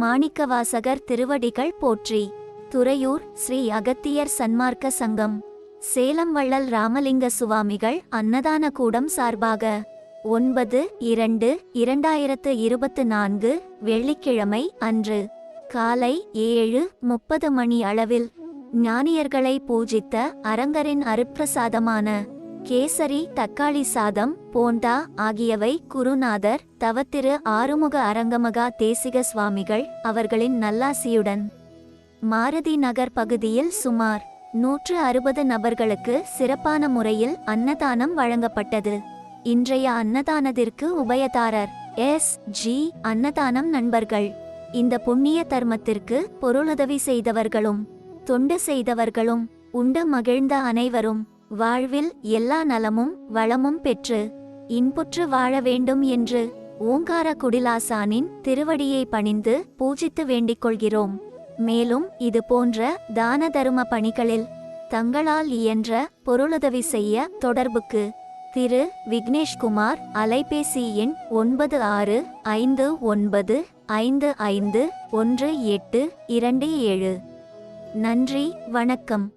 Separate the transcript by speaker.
Speaker 1: மாணிக்கவாசகர் திருவடிகள் போற்றி. துறையூர் ஸ்ரீ அகத்தியர் சன்மார்க்க சங்கம். சேலம் வள்ளல் ராமலிங்க சுவாமிகள் அன்னதான கூடம் சார்பாக ஒன்பது இரண்டு இரண்டாயிரத்து இருபத்து நான்கு வெள்ளிக்கிழமை அன்று காலை ஏழு முப்பது மணி அளவில் ஞானியர்களை பூஜித்த அரங்கரின் அருப்பிரசாதமான கேசரி தக்காளி சாதம் போண்டா ஆகியவை குருநாதர் தவத்திரு ஆறுமுக அரங்கமகா தேசிக சுவாமிகள் அவர்களின் நல்லாசியுடன். மாருதி நகர் பகுதியில் சுமார் நூற்று அறுபது நபர்களுக்கு சிறப்பான முறையில் அன்னதானம் வழங்கப்பட்டது. இன்றைய அன்னதானத்திற்கு உபயதாரர் எஸ். ஜி. அன்னதானம் நண்பர்கள். இந்த புண்ணிய தர்மத்திற்கு பொருளுதவி செய்தவர்களும் தொண்டு செய்தவர்களும் உண்டு மகிழ்ந்த அனைவரும். வாழ்வில் எல்லா நலமும் வளமும் பெற்று இன்புற்று வாழ வேண்டும் என்று ஓங்கார குடிலாசானின் திருவடியை பணிந்து பூஜித்து வேண்டிக் கொள்கிறோம். மேலும் இது போன்ற தான தரும பணிகளில் தங்களால் இயன்ற பொருளுதவி செய்ய தொடர்புக்கு திரு. விக்னேஷ்குமார் அலைபேசி எண் ஒன்பது ஆறு ஐந்து ஒன்பது ஐந்து ஐந்து ஒன்று எட்டு இரண்டு ஏழு. நன்றி வணக்கம்.